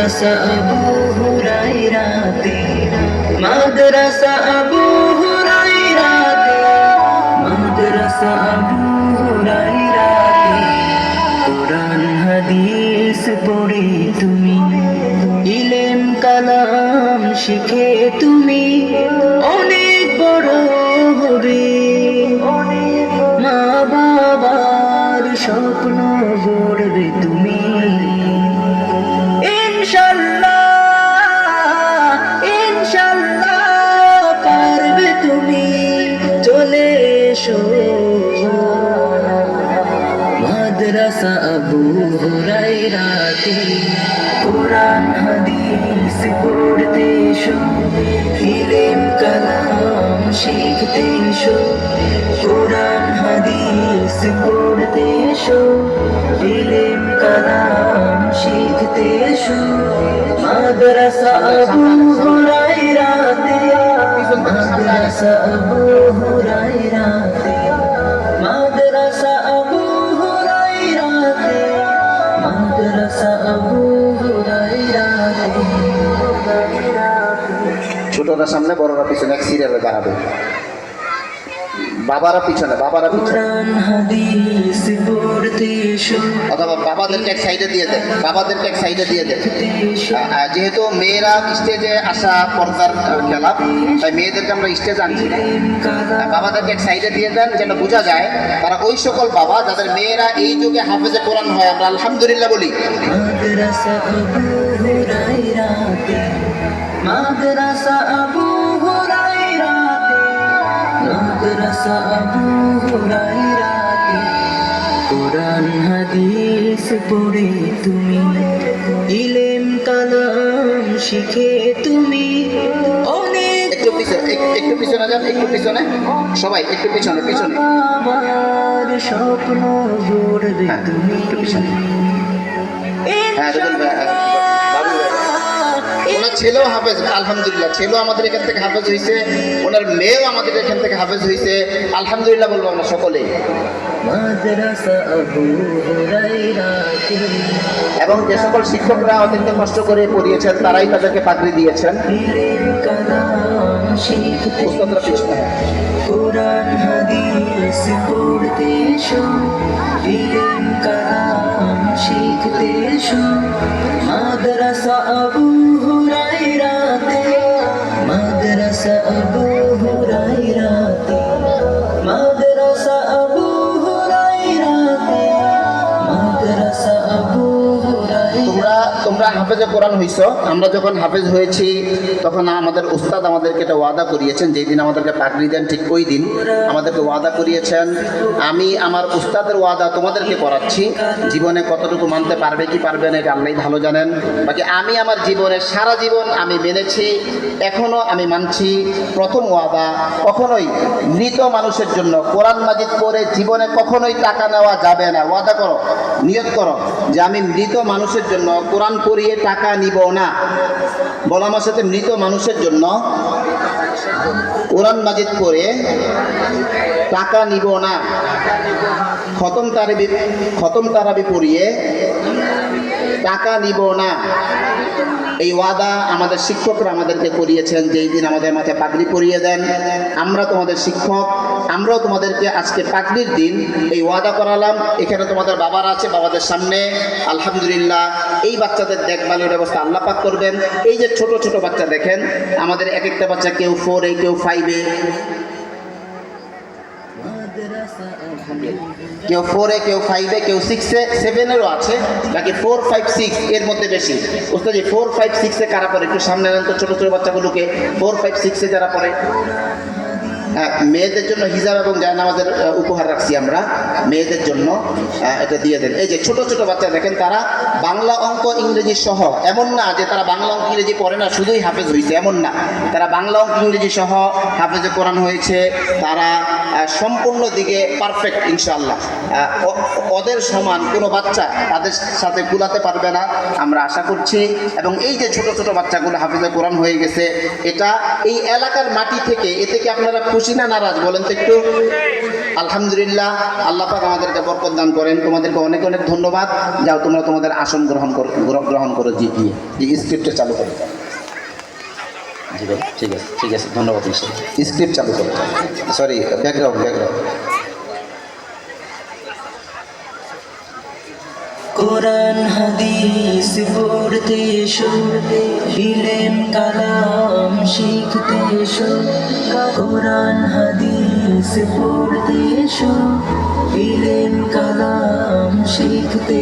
মাদ্রাসা আবু হুরাইরাতে মাদ্রাসা আবু হুরাইরাতে মাদ্রাসা হাদিস পড়ে তুমি। ইলেম, কালাম শিখে তুমি। অনেক বড় হবে। মা বাবার স্বপ্ন আবু হুরাইরাতে কোরআন, হাদিস পড়তে ইলম, কালাম শিখতে কোরআন, হাদিস পড়তে ইলম, কালাম শিখতে মাদ্রাসা আবু হুরাইরাতে মাদ্রাসা আবু ছোটরা সামনে বড়রা পিছনে এক সিরিয়ালে দাঁড়াবে। বাবারা পিছনে বাবারা পিছনে। অথবা বাবাদেরকে এক সাইডে দিয়ে দেন বাবাদেরকে এক সাইডে দিয়ে আহ, যেহেতু মেয়েরা স্টেজে আসা পর্দার খেলা তাই মেয়েদেরকে আমরা স্টেজ আনছি না। আহ, বাবাদেরকে এক সাইডে দিয়ে দেন যেন বোঝা যায় তারা ওই সকল বাবা যাদের মেয়েরা এই যুগে হাফেজে কোরআন হয় আমরা আলহামদুলিল্লাহ বলি। মাদ্রাসা আবু হুরাইরাতে মাদ্রাসা আবু হুরাইরাতে কোরআন হাদিস পড়ে তুমি ইলেম কালাম শিখে তুমি। অনেক একটু পিছনে একটু পিছনে যান একটু পিছনে। সবাই একটু পিছনে পিছনে। স্বপ্ন গড়বে হ্যাঁ, তুমি। একটু পিছনে। হ্যাঁ, ছেলেও হাফেজ আলহামদুলিল্লাহ। ছেলেও আমাদের এখান থেকে হাফেজ হয়েছে ওনার মেয়েও আমাদের এখান থেকে হাফেজ হয়েছে আলহামদুলিল্লাহ বলব আমরা সকলেই। মাদ্রাসা এবং যে সকল শিক্ষকরা অত্যন্ত কষ্ট করে পড়িয়েছেন তারাই তাদেরকে পাগড়ি দিয়েছেন। কোরআন হাদিস পড়তে এসো কালাম শিখতে এসো। মাদ্রাসা হাফেজে কোরআন হইছো, আমরা যখন হাফেজ হয়েছি, তখন আমাদের উস্তাদ আমাদেরকে একটা ওয়াদা করিয়েছেন, যেই দিন আমাদেরকে পাগড়ি দেন, ঠিক ওই দিন আমাদেরকে ওয়াদা করিয়েছেন। আমি আমার উস্তাদের ওয়াদা তোমাদেরকে করাচ্ছি, জীবনে কতটুকু মানতে পারবে কি পারবে না, এটা আল্লাহ ভালো জানেন। বাকি আমি আমার জীবনে, সারা জীবন আমি মেনেছি, এখনও আমি মানছি, প্রথম ওয়াদা কখনোই মৃত মানুষের জন্য কোরআন মাজিদ পড়ে জীবনে কখনোই টাকা নেওয়া যাবে না। ওয়াদা করো, নিয়ত করো যে আমি মৃত মানুষের জন্য কোরআন পড়িয়ে টাকা নিব না। বলা সাথে, মৃত মানুষের জন্য কোরআন মাজিদ করে টাকা নিব না। খতম তারাবি খতম তারাবি পড়িয়ে টাকা নিব না। এই ওয়াদা আমাদের শিক্ষকরা আমাদেরকে করিয়েছেন, যেই দিন আমাদের মাথায় পাগড়ি পরিয়ে দেন। আমরা তোমাদের শিক্ষক, আমরাও তোমাদেরকে আজকে পাগড়ির দিন এই ওয়াদা করালাম। এখানে তোমাদের বাবারা আছে, বাবাদের সামনে। আলহামদুলিল্লাহ, এই বাচ্চাদের দেখভালের ব্যবস্থা আল্লাহ পাক করবেন। এই যে ছোট ছোট বাচ্চা দেখেন, আমাদের এক একটা বাচ্চা কেউ ফোরে কেউ ফাইভে কেউ ফোরে কেউ ফাইভে কেউ সিক্সে সেভেনেরও আছে। বাকি ফোর ফাইভ সিক্স এর মধ্যে বেশি। বুঝতে যে ফোর ফাইভ সিক্সে কারা পড়ে? একটু সামনে আনেন তো ছোটো ছোটো বাচ্চাগুলোকে। ফোর ফাইভ সিক্সে যারা পড়ে। মেয়েদের জন্য হিজাব এবং জায়নামাজের উপহার রাখছি আমরা। মেয়েদের জন্য এটা দিয়ে দেন। এই যে ছোট ছোট বাচ্চা, দেখেন তারা বাংলা অঙ্ক ইংরেজি সহ, এমন না যে তারা বাংলা অঙ্ক ইংরেজি পড়ে না, শুধুই হাফেজ হয়েছে এমন না। তারা বাংলা অঙ্ক ইংরেজি সহ হাফেজে কোরআন হয়েছে, তারা সম্পূর্ণ দিকে পারফেক্ট ইনশাআল্লাহ। ওদের সমান কোনো বাচ্চা তাদের সাথে কুলাতে পারবে না, আমরা আশা করছি। এবং এই যে ছোট ছোট বাচ্চাগুলো হাফেজে কোরআন হয়ে গেছে, এটা এই এলাকার মাটি থেকে, এ থেকে আপনারা খুশি না নারাজ? বলেন তো একটু। আলহামদুলিল্লাহ, আল্লাহ পাক আমাদেরকে বরকত দান করেন। তোমাদেরকে অনেক অনেক ধন্যবাদ। যাও, তোমরা তোমাদের আসন গ্রহণ করো গ্রহণ করো জি দিয়ে এই স্ক্রিপ্টটা চালু করো। ঠিক আছে ঠিক আছে, ধন্যবাদ স্ক্রিপ্ট চালু করো। সরি ব্যাকগ্রাউন্ড ব্যাকগ্রাউন্ড কোরআন, হাদিস, পড়তে এসো দিলেন কালাম। শিখতে এসো কোরআন হাদিস পড়তে এসো। দিলেন কালাম শিখতে